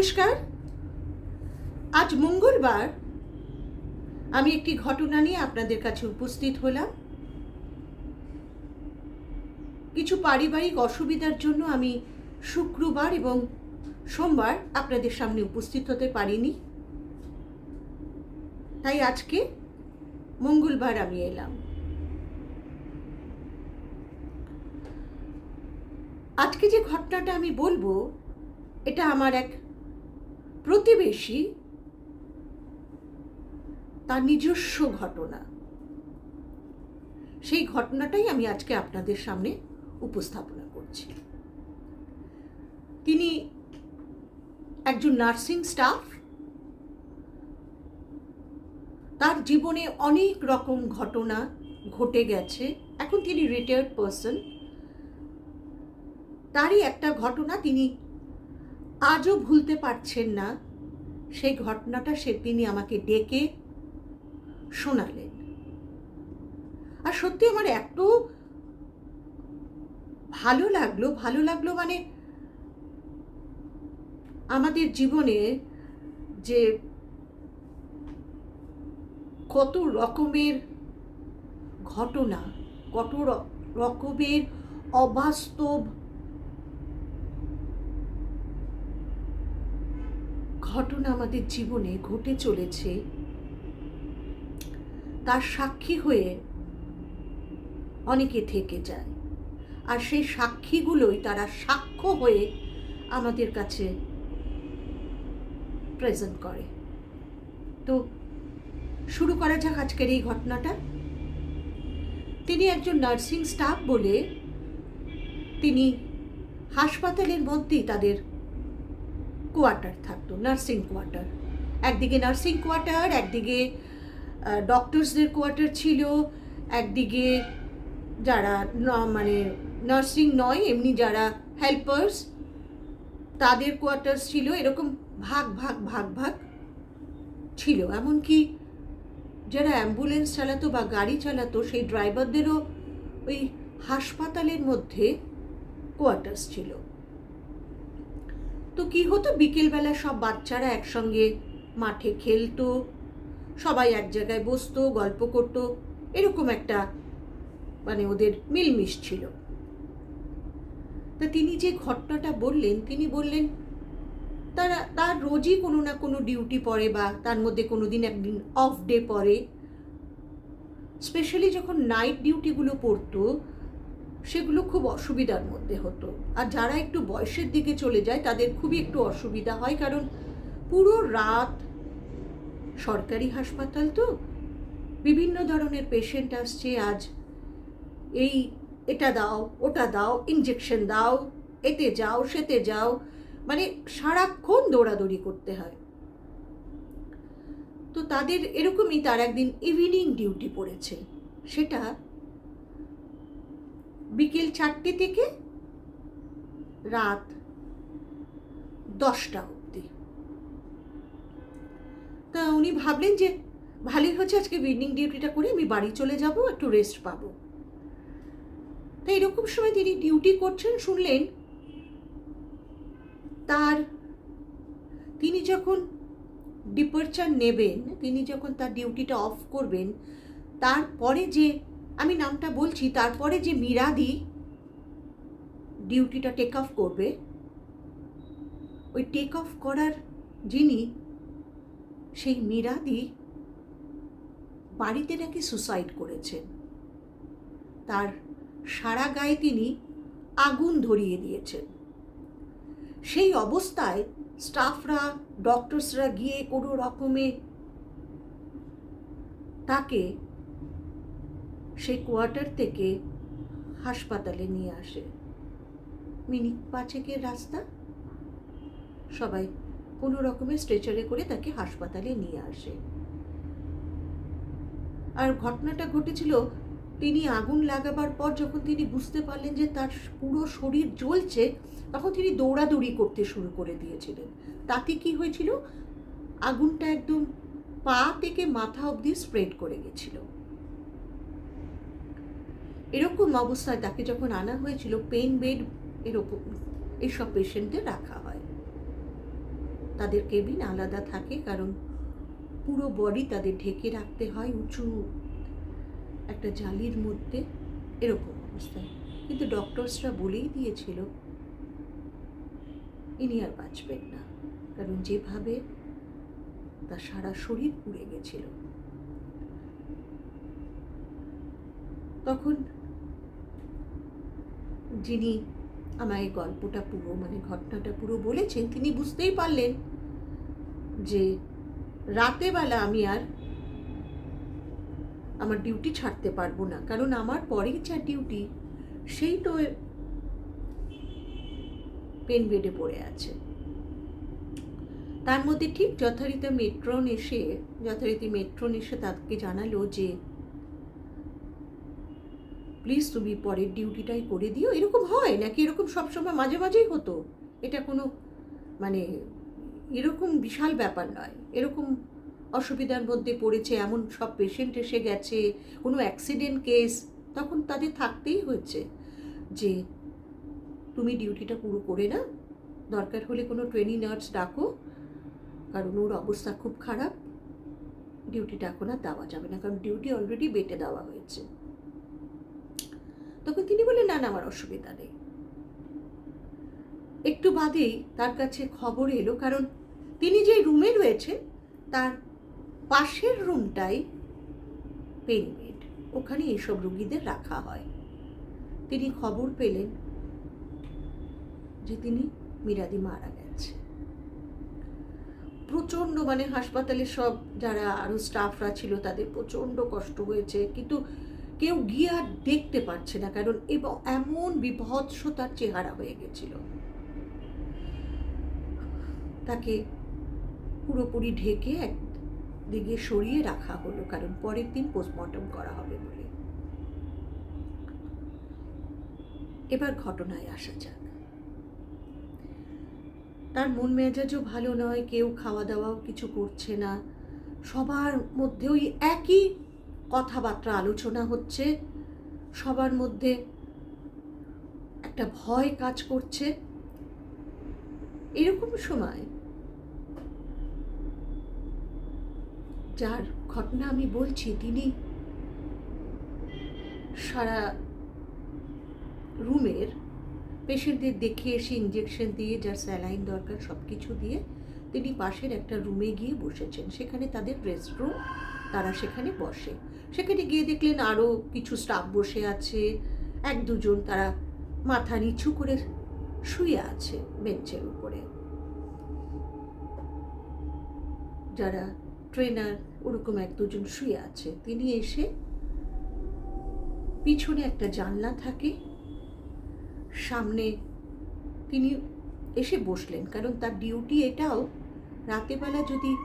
নমস্কার। আজ মঙ্গলবার আমি একটি ঘটনা নিয়ে আপনাদের কাছে উপস্থিত হলাম। কিছু পারিবারিক অসুবিধার জন্য আমি শুক্রবার এবং সোমবার আপনাদের সামনে উপস্থিত হতে পারিনি। তাই আজকে মঙ্গলবার আমি এলাম। আজকে যে ঘটনাটা আমি বলব, এটা আমার এক প্রতিবেশী, তার নিজস্ব ঘটনা। সেই ঘটনাটাই আমি আজকে আপনাদের সামনে উপস্থাপনা করছি। তিনি একজন নার্সিং স্টাফ। তার জীবনে অনেক রকম ঘটনা ঘটে গেছে। এখন তিনি রিটায়ার্ড পারসন তারই একটা ঘটনা তিনি আজও ভুলতে পারছেন না। সেই ঘটনাটা সে তিনি আমাকে ডেকে শোনালেন। আর সত্যি আমার এত ভালো লাগল ভালো লাগল মানে আমাদের জীবনে যে কত রকমের ঘটনা, কত রকমের অবাস্তব ঘটনা আমাদের জীবনে ঘটে চলেছে। তার সাক্ষী হয়ে অনেকে থেকে যায়। আর সেই সাক্ষীগুলোই তারা সাক্ষ্য হয়ে আমাদের কাছে প্রেজেন্ট করে। তো শুরু করা যাক আজকের এই ঘটনাটা। তিনি একজন নার্সিং স্টাফ বলে তিনি হাসপাতালের মধ্যেই তাদের কোয়ার্টার থাকতো, নার্সিং কোয়ার্টার। একদিকে নার্সিং কোয়ার্টার, একদিকে ডক্টরসদের কোয়ার্টার ছিল, একদিকে যারা মানে নার্সিং নয়, এমনি যারা হেল্পার্স, তাদের কোয়ার্টার্স ছিল, এরকম ভাগ ভাগ ভাগ ভাগ ছিল। এমনকি যারা অ্যাম্বুলেন্স চালাতো বা গাড়ি চালাতো, সেই ড্রাইভারদেরও ওই হাসপাতালের মধ্যে কোয়ার্টার্স ছিল। তো কি হতো? বিকেলবেলা সব বাচ্চারা একসঙ্গে মাঠে খেলতো, সবাই এক জায়গায় বসতো, গল্প করতো, এরকম একটা মানে ওদের মিলমিশ ছিল। তা তিনি যে ঘটনাটা বললেন, তিনি বললেন, তারা, তার রোজই কোনো না কোনো ডিউটি পড়ে বা তার মধ্যে কোনো দিন একদিন অফ ডে পড়ে। স্পেশালি যখন নাইট ডিউটিগুলো পড়তো সেগুলো খুব অসুবিধার মধ্যে হতো। আর যারা একটু বয়সের দিকে চলে যায়, তাদের খুবই একটু অসুবিধা হয়, কারণ পুরো রাত সরকারি হাসপাতাল তো, বিভিন্ন ধরনের পেশেন্ট আসছে, আজ এই এটা দাও, ওটা দাও ইঞ্জেকশন দাও, এতে যাও, সেতে যাও মানে সারাক্ষণ দৌড়াদৌড়ি করতে হয়। তো তাদের এরকমই তার একদিন ইভিনিং ডিউটি পড়েছে। সেটা বিকেল চারটে থেকে রাত দশটা অবধি। তা উনি ভাবলেন যে ভালোই হচ্ছে আজকে ইভিনিং ডিউটিটা করে আমি বাড়ি চলে যাব, একটু রেস্ট পাবো। তাই এরকম সময় তিনি ডিউটি করছেন, শুনলেন তার তিনি যখন ডিপারচার নেবেন, তিনি যখন তার ডিউটিটা অফ করবেন, তারপরে যে আমি নামটা বলছি, তারপরে যে মিরাদি ডিউটিটা টেক অফ করবে, ওই টেক অফ করার যিনি, সেই মিরাদি বাড়িতে নাকি সুসাইড করেছেন। তার সারা গায়ে তিনি আগুন ধরিয়ে দিয়েছেন। সেই অবস্থায় স্টাফরা ডক্টরসরা গিয়ে কোনো রকমে তাকে সেই কোয়ার্টার থেকে হাসপাতালে নিয়ে আসে। মিনিট পাঁচেকের রাস্তা। সবাই কোনো রকমের স্ট্রেচারে করে তাকে হাসপাতালে নিয়ে আসে। আর ঘটনাটা ঘটেছিল, তিনি আগুন লাগাবার পর যখন তিনি বুঝতে পারলেন যে তার পুরো শরীর জ্বলছে, তখন তিনি দৌড়াদৌড়ি করতে শুরু করে দিয়েছিলেন। তাতে কি হয়েছিল? আগুনটা একদম পা থেকে মাথা অবধি স্প্রেড করে গেছিল। এরকম অবস্থায় তাকে যখন আনা হয়েছিল পেন বেড এরকম এইসব পেশেন্টদের রাখা হয়। তাদের কেবিন আলাদা থাকে, কারণ পুরো বডি তাদের ঢেকে রাখতে হয় উঁচু একটা জালির মধ্যে, এরকম অবস্থায়। কিন্তু ডক্টরসরা বলেই দিয়েছিল, ইনি আর বাঁচবেন না। কারণ যেভাবে তার সারা শরীর পুড়ে গেছিল। তখন যিনি আমায় গল্পটা পুরো মানে ঘটনাটা পুরো বলেছেন, তিনি বুঝতেই পারলেন যে রাতেবেলা আমি আর আমার ডিউটি ছাড়তে পারব না। কারণ আমার পরের যা ডিউটি সেই তো পেন বেডে পড়ে আছে। তার মধ্যে ঠিক যথারীতি মেট্রন এসে, যথারীতি মেট্রন এসে তাকে জানালো যে প্লিজ তুমি পরের ডিউটিটাই করে দিও। এরকম হয় নাকি? এরকম সবসময় মাঝে মাঝেই হতো? এটা কোনো মানে এরকম বিশাল ব্যাপার নয়। এরকম অসুবিধার মধ্যে পড়েছে, এমন সব পেশেন্ট এসে গেছে, কোনো অ্যাক্সিডেন্ট কেস তখন তাদের থাকতেই হয়েছে যে তুমি ডিউটিটা পুরো করে না দরকার হলে কোনো ট্রেনিং নার্স ডাকো, কারণ ওর অবস্থা খুব খারাপ। ডিউটিটা এখন আর দেওয়া যাবে না, কারণ ডিউটি অলরেডি বেটে দেওয়া হয়েছে। তখন তিনি বললেন, না না, আমার অসুবিধা নেই। একটু বাদেই তার কাছে খবর এলো, কারণ তিনি যে রুমে রয়েছেন, তার পাশের রুমটাই পেন বেড ওখানে এইসব রুগীদের রাখা হয়। তিনি খবর পেলেন যে তিনি মিরাদি মারা গেছে। প্রচণ্ড মানে হাসপাতালে সব যারা আরও স্টাফরা ছিল, তাদের প্রচণ্ড কষ্ট হয়েছে। কিন্তু কেউ গিয়ে আর দেখতে পারছে না, কারণ এবং, এমন বিভৎস তার চেহারা হয়ে গেছিল। তাকে পুরোপুরি ঢেকে এক দিকে সরিয়ে রাখা হলো, কারণ পরের দিন পোস্টমর্টম করা হবে বলে। এবার ঘটনায় আসা যাক। তার মন মেজাজও ভালো নয়, কেউ খাওয়া দাওয়াও কিছু করছে না। সবার মধ্যে ওই একই কথাবার্তা, আলোচনা হচ্ছে, সবার মধ্যে একটা ভয় কাজ করছে। এরকম সময় যার ঘটনা আমি বলছি, তিনি সারা রুমের পেশেন্টদের দেখে এসে ইঞ্জেকশন দিয়ে, যার স্যালাইন দরকার সব কিছু দিয়ে, তিনি পাশের একটা রুমে গিয়ে বসেছেন। সেখানে তাদের রেস্ট রুম তারা সেখানে বসে। সেখানে গিয়ে দেখলেন আরও কিছু স্টাফ বসে আছে। এক দুজন তারা মাথা নিচু করে শুয়ে আছে বেঞ্চের উপরে। যারা ট্রেনার ওরকম এক দুজন শুয়ে আছে, তিনি এসে পিছনে একটা জানলা থাকে। সামনে তিনি এসে বসলেন, কারণ তার ডিউটি এটাও রাতেবেলা যদি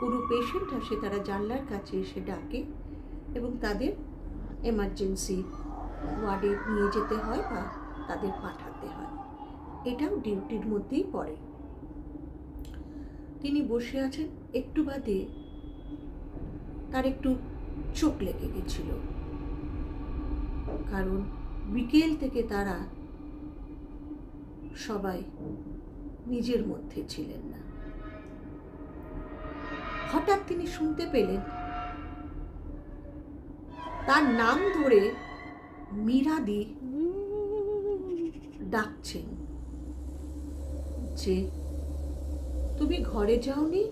কোনো পেশেন্ট আসে, তারা জানলার কাছে এসে ডাকে এবং তাদের এমার্জেন্সি ওয়ার্ডে নিয়ে যেতে হয় বা তাদের পাঠাতে হয়। এটাও ডিউটির মধ্যেই পড়ে। তিনি বসে আছেন, একটু বাদে তার একটু চোখ লেগে গেছিল। কারণ বিকেল থেকে তারা সবাই নিজের মধ্যে ছিলেন না। হঠাৎ তিনি শুনতে পেলেন তার নাম ধরে মীরাদি ডাকছেন যে, তুমি ঘরে যাওনি?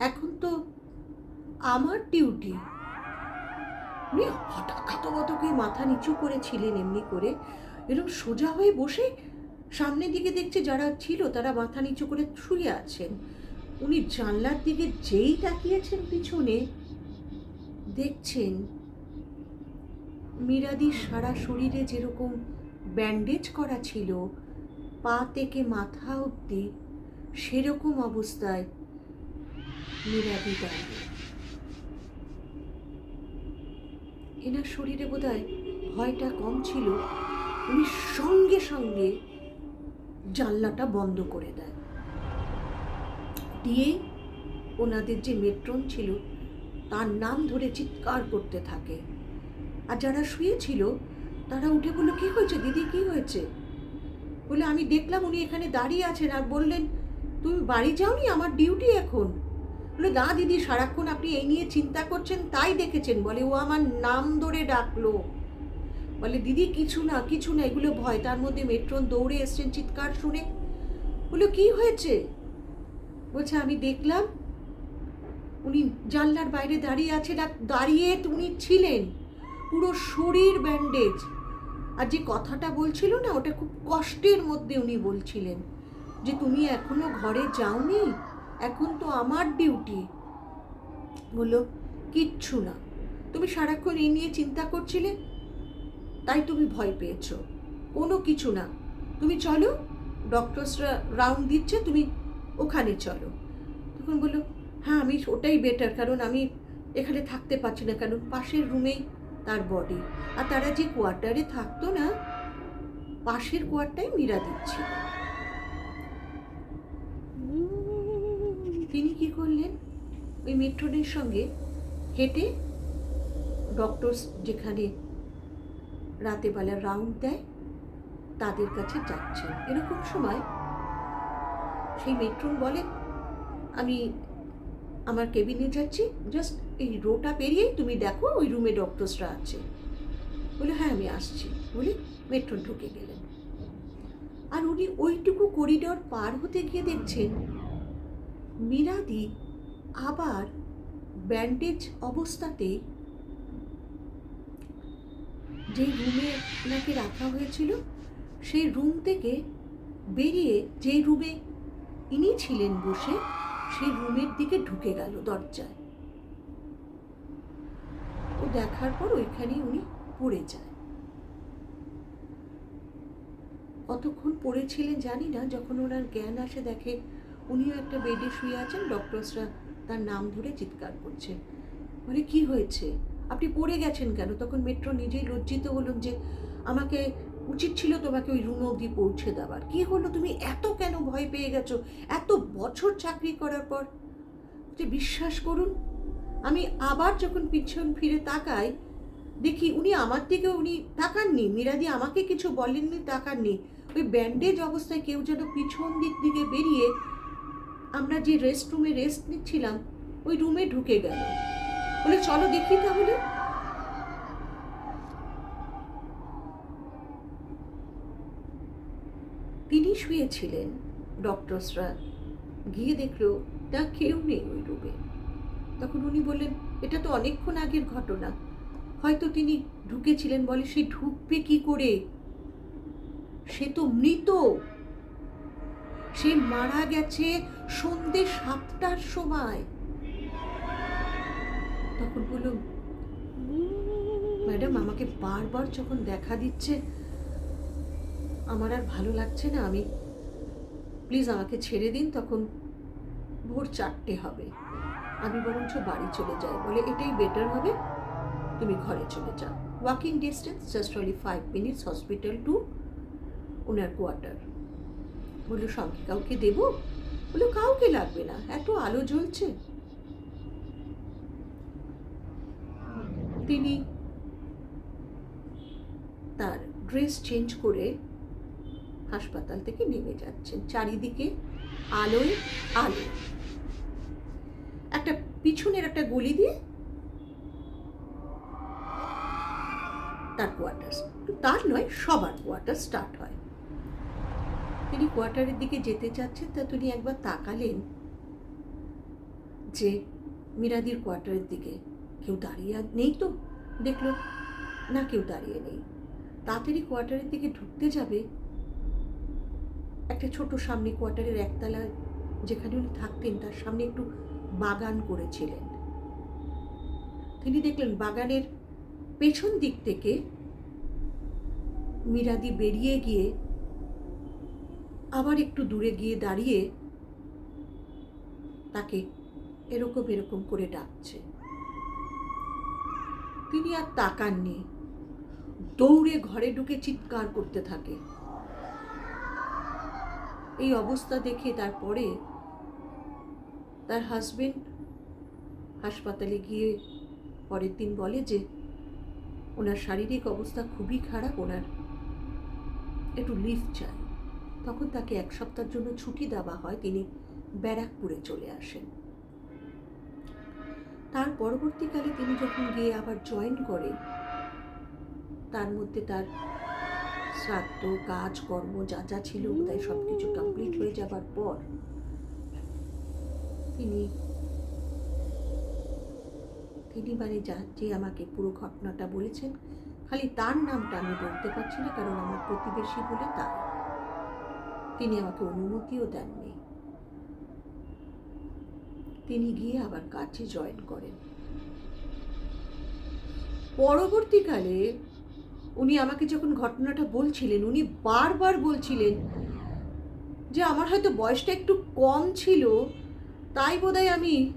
এখন তো আমার ডিউটি উনি হঠাৎ খাতমতকে মাথা নিচু করেছিলেন এমনি করে এরকম সোজা হয়ে বসে সামনের দিকে দেখছে যারা ছিল তারা মাথা নিচু করে শুয়ে আছেন। উনি জানলার দিকে যেই তাকিয়েছেন পিছনে, দেখছেন মিরাদির সারা শরীরে যেরকম ব্যান্ডেজ করা ছিল, পা থেকে মাথা অবধি সেরকম অবস্থায় মিরাদি দাঁড়িয়ে। এনার শরীরে বোধহয় ভয়টা কম ছিল, উনি সঙ্গে সঙ্গে জানলাটা বন্ধ করে দেয় দিয়ে ওনাদের যে মেট্রন ছিল, তার নাম ধরে চিৎকার করতে থাকে। আর যারা শুয়েছিল, তারা উঠে বলল, কী হয়েছে দিদি, কী হয়েছে? বলে, আমি দেখলাম উনি এখানে দাঁড়িয়ে আছেন আর বললেন, তুমি বাড়ি যাওনি? আমার ডিউটি এখন। বলে, না দিদি, সারাক্ষণ আপনি এই নিয়ে চিন্তা করছেন, তাই দেখেছেন। বলে, ও আমার নাম ধরে ডাকলো। বলে, দিদি, কিছু না কিছু না, এগুলো ভয়। তার মধ্যে মেট্রন দৌড়ে এসছেন চিৎকার শুনে। বলে, কি হয়েছে? বলছে, আমি দেখলাম উনি জানলার বাইরে দাঁড়িয়ে আছেন আর দাঁড়িয়ে উনি ছিলেন। পুরো শরীর ব্যান্ডেজ আর যে কথাটা বলছিল না, ওটা খুব কষ্টের মধ্যে উনি বলছিলেন যে, তুমি এখনও ঘরে যাওনি? এখন তো আমার ডিউটি বলল, কিচ্ছু না। তুমি সারাক্ষণ এই নিয়ে চিন্তা করছিলে? তাই তুমি ভয় পেয়েছ। কোনো কিছু না। তুমি চলো ডক্টরসরা রাউন্ড দিচ্ছে, তুমি ওখানে চলো। তখন বলল হ্যাঁ আমি ওটাই বেটার কারণ আমি এখানে থাকতে পারছি না, কারণ পাশের রুমেই তার বডি আর তারা যে কোয়ার্টারে থাকতো না, পাশের কোয়ার্টাই মীরা দিচ্ছিল। তিনি কি করলেন? ওই মেট্রোনের সঙ্গে হেঁটে ডক্টরস যেখানে রাতে বেলা রাউন্ড দেয়, তাদের কাছে যাচ্ছেন। এরকম সময় সেই মেট্রন বলে, আমি আমার কেবিনে যাচ্ছি জাস্ট এই রোটা পেরিয়েই তুমি দেখো ওই রুমে ডক্টরসরা আছে। বলে হ্যাঁ আমি আসছি। বলে মেট্রন ঢুকে গেলেন। আর উনি ওইটুকু করিডর পার হতে গিয়ে দেখছেন, মিরাদি আবার ব্যান্ডেজ অবস্থাতে যে রুমে ওনাকে রাখা হয়েছিল, সেই রুম থেকে বেরিয়ে যে রুমে ইনি ছিলেন বসে সেই রুমের দিকে ঢুকে গেল দরজায়। ও দেখার পর ওইখানেই উনি পড়ে যায়। কতক্ষণ পড়েছিলেন জানি না, যখন ওনার জ্ঞান আসে দেখে উনিও একটা বেডে শুয়ে আছেন, ডক্টরসরা তার নাম ধরে চিৎকার করছে। বলে কি হয়েছে? আপনি পড়ে গেছেন কেন? তখন মেট্রো নিজেই লজ্জিত হলেন যে আমাকে উচিত ছিল তোমাকে ওই রুম অবধি পৌঁছে দেওয়ার। কি হলো? তুমি এত কেন ভয় পেয়ে গেছো? এত বছর চাকরি করার পর? যে বিশ্বাস করুন, আমি আবার যখন পিছন ফিরে তাকাই, দেখি উনি আমার দিকে উনি তাকাননি। মিরাদি আমাকে কিছু বলেননি, তাকাননি। ওই ব্যান্ডেজ অবস্থায় কেউ যেন পিছন দিক দিকে বেরিয়ে আমরা যে রেস্ট রুমে রেস্ট নিচ্ছিলাম, ওই রুমে ঢুকে গেল। বলে, চলো দেখি তাহলে তিনি শুয়েছিলেন ডক্টরসরা গিয়ে দেখল তা কেউ নেই ওই রুমে। তখন উনি বললেন, এটা তো অনেকক্ষণ আগের ঘটনা। হয়তো তিনি ঢুকেছিলেন বলে সে ঢুকবে কি করে? সে তো মৃত। সে মারা গেছে সন্ধে সাতটার সময়। তখন বললাম ম্যাডাম, আমাকে বারবার যখন দেখা দিচ্ছে আমার আর ভালো লাগছে না, আমি প্লিজ আমাকে ছেড়ে দিন, তখন ভোর চারটে হবে। আমি বরঞ্চ বাড়ি চলে যাই, বলে এটাই বেটার হবে, তুমি ঘরে চলে যাও। Walking distance just only five minutes hospital to owner quarter বলল, সঙ্গে কাউকে দেবো? বলল, কাউকে লাগবে না, এত আলো জ্বলছে। তিনি তার ড্রেস চেঞ্জ করে হাসপাতাল থেকে নেমে যাচ্ছেন। চারিদিকে আলোয় আলো। একটা পিছনের একটা গলি দিয়ে তার কোয়ার্টার তার নয়, সবার কোয়ার্টার স্টার্ট হয়। তিনি কোয়ার্টারের দিকে যেতে চাচ্ছেন, তা তিনি একবার তাকালেন যে মিরাদির কোয়ার্টারের দিকে কেউ দাঁড়িয়ে নেই তো? দেখল, না কেউ দাঁড়িয়ে নেই। তাড়াতাড়ি কোয়ার্টারের দিকে ঢুকতে যাবে একটা ছোট সামনে কোয়ার্টারের একতলা যেখানে উনি থাকতেন, তার সামনে একটু বাগান করেছিলেন। তিনি দেখলেন বাগানের পেছন দিক থেকে মিরাদি বেরিয়ে গিয়ে আবার একটু দূরে গিয়ে দাঁড়িয়ে তাকে এরকম এরকম করে ডাকছে। তিনি আর তাকাননি। দৌড়ে ঘরে ঢুকে চিৎকার করতে থাকে। এই অবস্থা দেখে তারপরে তার হাজবেন্ড হাসপাতালে গিয়ে পরের দিন বলে যে, ওনার শারীরিক অবস্থা খুবই খারাপ, ওনার একটু লিভ চাই। তখন তাকে এক সপ্তাহের জন্য ছুটি দেওয়া হয়, তিনি ব্যারাকপুরে চলে আসেন। তার পরবর্তীকালে তিনি যখন গিয়ে আবার জয়েন করেন তার মধ্যে তার শ্রাদ্ধ কাজ, কর্ম যা যা ছিল, তাই সব কিছু কমপ্লিট হয়ে যাবার পর তিনি তিনি মানে যা, যে আমাকে পুরো ঘটনাটা বলেছেন, খালি তার নামটা আমি বলতে পারছি না, কারণ আমার প্রতিবেশী বলে তার। তিনি আমাকে অনুমতিও দেননি। তিনি গিয়ে আবার কাছে জয়েন করেন। পরবর্তীকালে উনি আমাকে যখন ঘটনাটা বলছিলেন, উনি বারবার বলছিলেন যে আমার হয়তো বয়সটা একটু কম ছিল, তাই বোধহয় আমি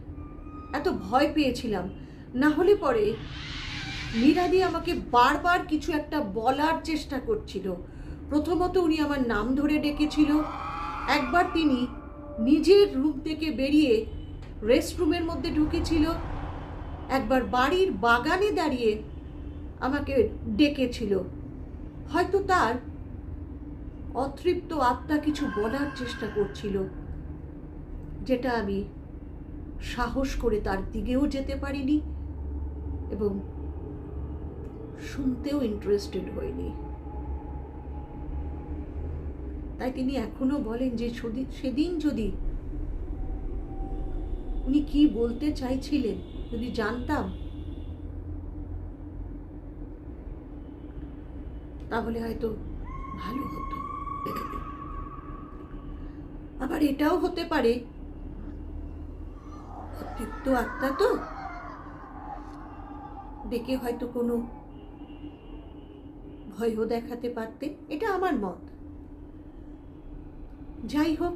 এত ভয় পেয়েছিলাম। না হলে পরে মীরাদি আমাকে বারবার কিছু একটা বলার চেষ্টা করছিল। প্রথমত উনি আমার নাম ধরে ডেকেছিল। একবার তিনি নিজের রুম থেকে বেরিয়ে রেস্টরুমের মধ্যে ঢুকেছিল। একবার বাড়ির বাগানে দাঁড়িয়ে আমাকে ডেকেছিল। হয়তো তার অতৃপ্ত আত্মা কিছু বলার চেষ্টা করছিল, যেটা আমি সাহস করে তার দিকেও যেতে পারিনি এবং শুনতেও ইন্টারেস্টেড হইনি। তাই তিনি এখনও বলেন যে সেদিন যদি উনি কি বলতে চাইছিলেন, যদি জানতাম তাহলে হয়তো ভালো হতো। আবার এটাও হতে পারে। অতৃপ্ত আত্মা তো। ডেকে হয়তো কোনো ভয়ও দেখাতে পারতে। এটা আমার মত। যাই হোক।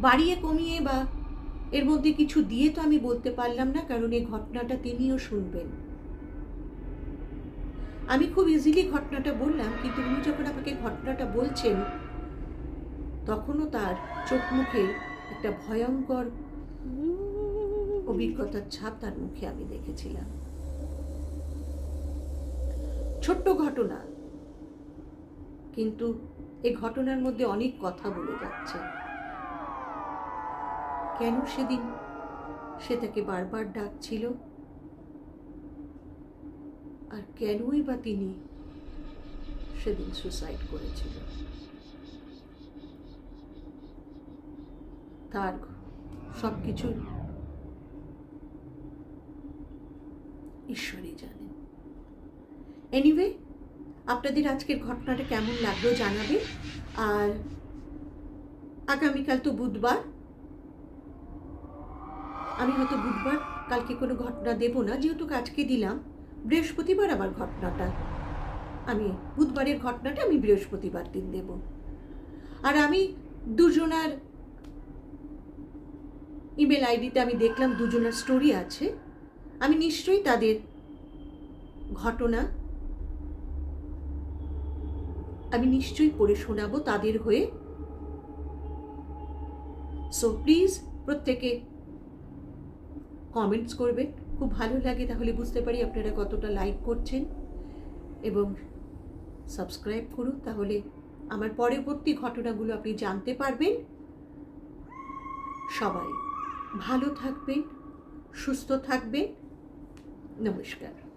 বাড়িয়ে কমিয়ে বা এর মধ্যে কিছু দিয়ে তো আমি বলতে পারলাম না, কারণ এই ঘটনাটা তিনিও শুনবেন। আমি খুব ইজিলি ঘটনাটা বললাম, কিন্তু উনি যখন আমাকে ঘটনাটা বলছেন, তখনও তার চোখ মুখে একটা ভয়ঙ্কর অভিজ্ঞতার ছাপ তার মুখে আমি দেখেছিলাম। ছোট্ট ঘটনা, কিন্তু এই ঘটনার মধ্যে অনেক কথা বলে যাচ্ছে। কেন সেদিন সে তাকে বারবার ডাকছিল? আর কেনই বা তিনি সেদিন সুসাইড করেছিল? তার সব কিছু ঈশ্বরই জানেন। এনিওয়ে আপনাদের আজকের ঘটনাটা কেমন লাগল জানাবে। আর আগামীকাল তো বুধবার। আমি হয়তো বুধবার কালকে কোনো ঘটনা দেব না, যেহেতু আজকে দিলাম। বৃহস্পতিবার আমার ঘটনাটা। আমি বুধবারের ঘটনাটা আমি বৃহস্পতিবার দিন দেব। আর আমি দুজনার ইমেল আইডিতে আমি দেখলাম দুজনার স্টোরি আছে। আমি নিশ্চয়ই তাদের ঘটনা আমি নিশ্চয়ই পড়ে শোনাবো তাদের হয়ে। সো প্লিজ প্রত্যেকে কমেন্টস করবেন। খুব ভালো লাগে, তাহলে বুঝতে পারি আপনারা কতটা লাইক করছেন। এবং সাবস্ক্রাইব করুন, তাহলে আমার পরবর্তী ঘটনাগুলো আপনি জানতে পারবেন। সবাই ভালো থাকবেন, সুস্থ থাকবেন। নমস্কার।